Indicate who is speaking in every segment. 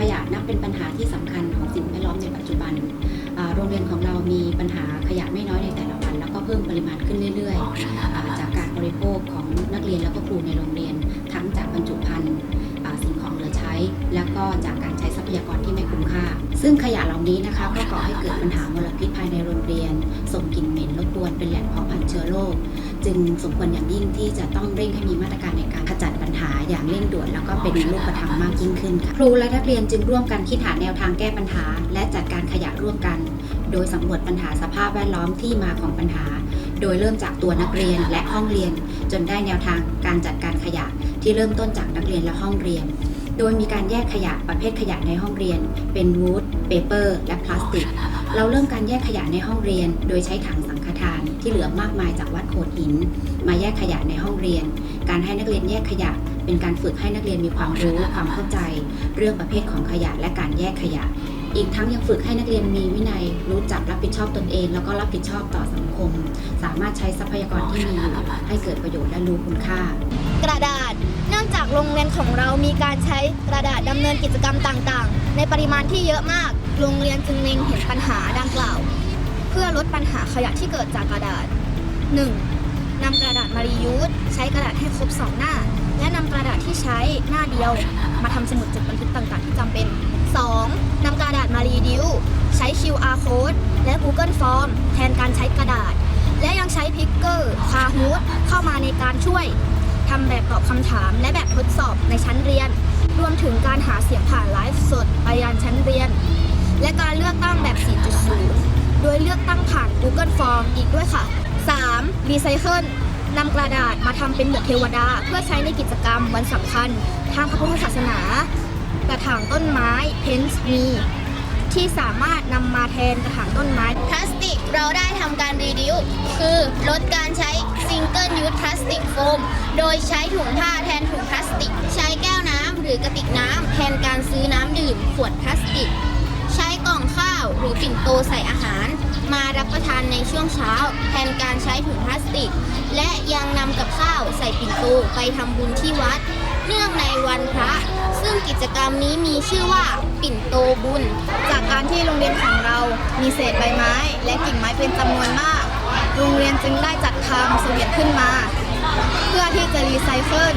Speaker 1: ขยะนับเป็นปัญหาที่สำคัญของสิ่งแวดล้อมในปัจจุบันอ่าโรงเรียนของเรามีปัญหาขยะไม่น้อยในแต่ละวัน แล้วก็เพิ่มปริมาณขึ้นเรื่อยๆอ่าจากการบริโภคของนักเรียนแล้วก็ครูในโรงเรียน ทั้งจากบรรจุภัณฑ์อ่าสิ่งของเหลือใช้ แล้วก็จากการใช้ทรัพยากรที่ไม่คุ้มค่า ซึ่งขยะเหล่านี้นะคะก็ก่อให้เกิดปัญหามลพิษภายในโรงเรียน ส่งกลิ่นเหม็นรบกวนเป็นแหล่งเพาะพันธุ์เชื้อโรค จึงสมควรอย่างยิ่งที่จะต้องเร่งให้มีมาตรการในการขจัดปัญหาอย่างเร่งด่วนแล้วก็เป็นรูปธรรมมากยิ่งขึ้นค่ะครูและนักเรียนจึงร่วมกันคิดหาแนวทางแก้ปัญหา และจัดการขยะร่วมกัน โดยสำรวจปัญหาสภาพแวดล้อมที่มาของปัญหา โดยเริ่มจากตัวนักเรียนและห้องเรียน จนได้แนวทางการจัดการขยะ ที่เริ่มต้นจากนักเรียนและห้องเรียน โดยมีการแยกขยะประเภทขยะในห้องเรียน เป็นวูดเปเปอร์ และพลาสติก เราเริ่มการแยกขยะในห้องเรียน โดยใช้ถังสังฆทานที่เหลือมากมายจากวัดโขดหิน มาแยกขยะในห้องเรียน การให้นักเรียนแยกขยะ เป็นการฝึกให้นักเรียนมีความรู้ความเข้าใจ เรื่องประเภทของขยะและการแยกขยะ อีกทั้งยังฝึกให้นักเรียนมีวินัยรู้จักรับผิดชอบตนเอง แล้วก็รับผิดชอบต่อสังคม สามารถใช้ทรัพยากรที่มีอยู่ให้เกิดประโยชน์และรู้คุณค่า
Speaker 2: กระดาษ เนื่องจากโรงเรียนของเรามีการใช้กระดาษดำเนินกิจกรรมต่างๆ ในปริมาณที่เยอะมาก โรงเรียนจึงเล็งเห็นปัญหาดังกล่าว เพื่อลดปัญหาขยะที่เกิดจากกระดาษ 1. นำกระดาษมารียูสใช้กระดาษให้ครบ 2 หน้า และนำกระดาษที่ใช้หน้าเดียว มาทำสมุดจดบันทึกต่างๆ ที่จำเป็น 2. นำกระดาษมารีดิวใช้ QR code และ Google Form แทนการใช้กระดาษ และยังใช้พิกเกอร์คาฮูดเข้ามาในการช่วยทำแบบตอบคำถามและแบบทดสอบในชั้นเรียน รวมถึงการหาเสียงผ่านไลฟ์สดไปยังชั้นเรียน และการเลือกตั้งแบบ 4.0 โดยเลือกตั้งผ่าน Google Form อีกด้วยค่ะ 3. รีไซเคิลนำกระดาษมาทำเป็นหมวกเทวดา เพื่อใช้ในกิจกรรมวันสำคัญ ทางพระพุทธศาสนา กระถางต้นไม้เพนส์มีที่สามารถนำมาแทนกระถางต้นไม้
Speaker 3: พลาสติกเราได้ทำการรีดิวคือลดการใช้ซิงเกิลยู e พลาสติกโฟม โดยใช้ถุงผ้าแทนถุงพลาสติก ใช้แก้วน้ำหรือกระติกน้ำแทนการซื้อน้ำดื่มขวดพลาสติก ใช้กล่องข้าวหรือปิ่นโตใส่อาหาร มารับประทานในช่วงเช้า แทนการใช้ถุงพลาสติก และยังนำกับข้าวใส่ปิ่นโตไปทำบุญที่วัด เนื่องในวันพระ ซึ่งกิจกรรมนี้มีชื่อว่าปิ่นโตบุญ
Speaker 2: จากการที่โรงเรียนของเรามีเศษใบไม้ และกิ่งไม้เป็นจำนวนมาก โรงเรียนจึงได้จัดทำเสวียนขึ้นมา เพื่อที่จะรีไซเคิล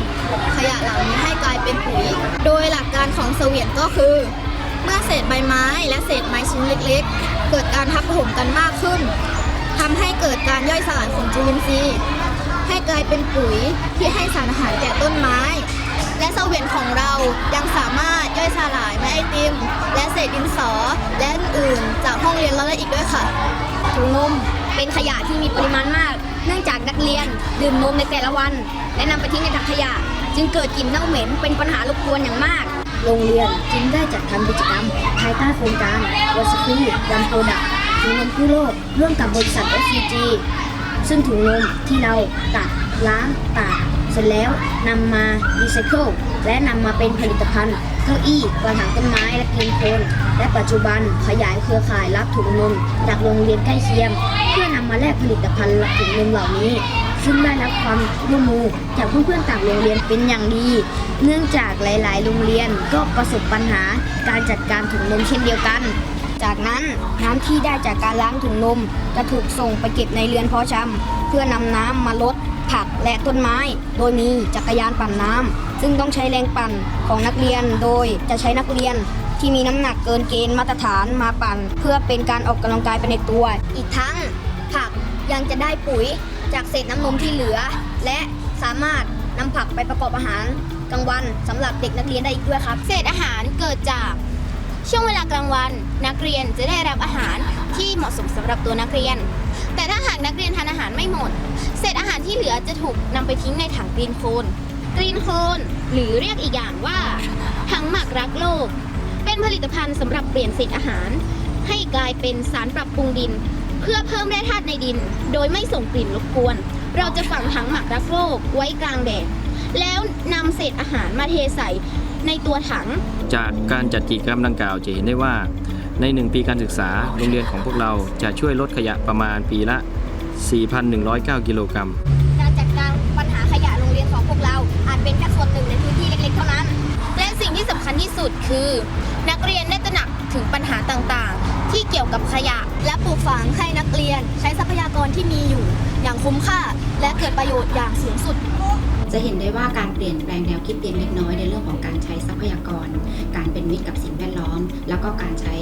Speaker 2: ขยะเหล่านี้ให้กลายเป็นปุ๋ย โดยหลักการของเสวียนก็คือ เมื่อเศษใบไม้และเศษไม้ชิ้นเล็กๆ เกิดการทับถมกันมากขึ้นทำให้เกิดการย่อยสลายของจุลินทรีย์ให้กลายเป็นปุ๋ยที่ให้สารอาหารแก่ต้นไม้ และเสวียนของเรายังสามารถย่อยสลายไม้ไอติม และเศษดินสอและอื่นจากห้องเรียนเราได้อีกด้วยค่ะถุงนมเป็นขยะที่มีปริมาณมาก เนื่องจากนักเรียนดื่มนมในแต่ละวัน และนำไปทิ้งในถังขยะ จึงเกิดกลิ่นเน่าเหม็นเป็นปัญหารบกวนอย่างมาก
Speaker 4: โรงเรียนจึงได้จัดทำกิจกรรม ภายใต้โครงการวอสคูดัมโปรดักถุงนมกู้โลกร่วมกับบริษัท SCG ซึ่งถุงนมที่เราตัดล้างตาก เสร็จแล้วนำมารีไซเคิลและนำมาเป็นผลิตภัณฑ์เก้าอี้กระถางต้นไม้และกรีนโคนและปัจจุบันขยายเครือข่ายรับถุงนมจากโรงเรียนใกล้เคียง เพื่อนำมาแลกผลิตภัณฑ์ถุงนมเหล่านี้ ซึ่งได้รับความร่วมมือจากเพื่อนๆต่างโรงเรียนเป็นอย่างดี เนื่องจากหลายๆ โรงเรียนก็ประสบปัญหาการจัดการถุงนมเช่นเดียวกันจากนั้นน้ำที่ได้จากการล้างถุงนมจะถูกส่งไปเก็บในเรือนเพาะชำเพื่อนำน้ำมาลด ผักและต้นไม้ โดยมีจักรยานปั่นน้ำ ซึ่งต้องใช้แรงปั่นของนักเรียน โดยจะใช้นักเรียนที่มีน้ำหนักเกินเกณฑ์มาตรฐานมาปั่น เพื่อเป็นการออกกำลังกายไปในตัว
Speaker 2: อีกทั้งผักยังจะได้ปุ๋ยจากเศษน้ำนมที่เหลือ และสามารถนำผักไปประกอบอาหารกลางวันสำหรับเด็กนักเรียนได้อีกด้วยครับ
Speaker 3: เศษอาหารเกิดจาก ช่วงเวลากลางวัน นักเรียนจะได้รับอาหารที่เหมาะสมสำหรับตัวนักเรียน แต่ถ้าหากนักเรียนทานอาหารไม่หมด เศษอาหารที่เหลือจะถูกนำไปทิ้งในถังกรีนโคนกรีนโคนหรือเรียกอีกอย่างว่าถังหมักรักโลก เป็นผลิตภัณฑ์สำหรับเปลี่ยนเศษอาหาร ให้กลายเป็นสารปรับปรุงดิน เพื่อเพิ่มแร่ธาตุในดิน โดยไม่ส่งกลิ่นรบกวน เราจะฝังถังหมักรักโลกไว้กลางแดดแล้วนำเศษอาหารมาเทใส่ในตัวถัง
Speaker 5: จากการจัดกิจกรรมดังกล่าวจะเห็นได้ว่า ใน 1 ปีการศึกษา โรงเรียนของพวกเราจะช่วยลดขยะประมาณปีละ 4,109 กิโลกรัม
Speaker 2: การจัดการปัญหาขยะโรงเรียนของพวกเราอาจเป็นแค่ส่วนหนึ่งในพื้นที่เล็กๆเท่านั้น
Speaker 3: และสิ่งที่สำคัญที่สุดคือ นักเรียนได้ตระหนักถึงปัญหาต่างๆ ที่เกี่ยวกับขยะ
Speaker 2: และปลูกฝังให้นักเรียนใช้ทรัพยากรที่มีอยู่ อย่างคุ้มค่า และเกิดประโยชน์อย่างสูงสุด
Speaker 1: จะเห็นได้ว่าการเปลี่ยนแปลงแนวคิดเพียงเล็กน้อยในเรื่องของการใช้ทรัพยากร การเป็นมิตรกับสิ่งแวดล้อม แล้วก็การใช้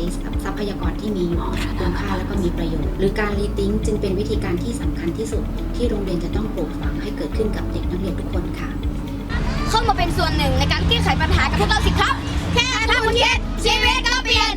Speaker 1: ทรัพยากรที่มีอยู่คุ้มค่าแล้วก็มีประโยชน์ หรือการรีทิงจึงเป็นวิธีการที่สำคัญที่สุด ที่โรงเรียนจะต้องปลูกฝังให้เกิดขึ้นกับเด็กนักเรียนทุกคนค่ะ
Speaker 2: เข้ามาเป็นส่วนหนึ่งในการแก้ไขปัญหากับพวกเราสิครับ แค่ทำคิดชีวิตก็เปลี่ยน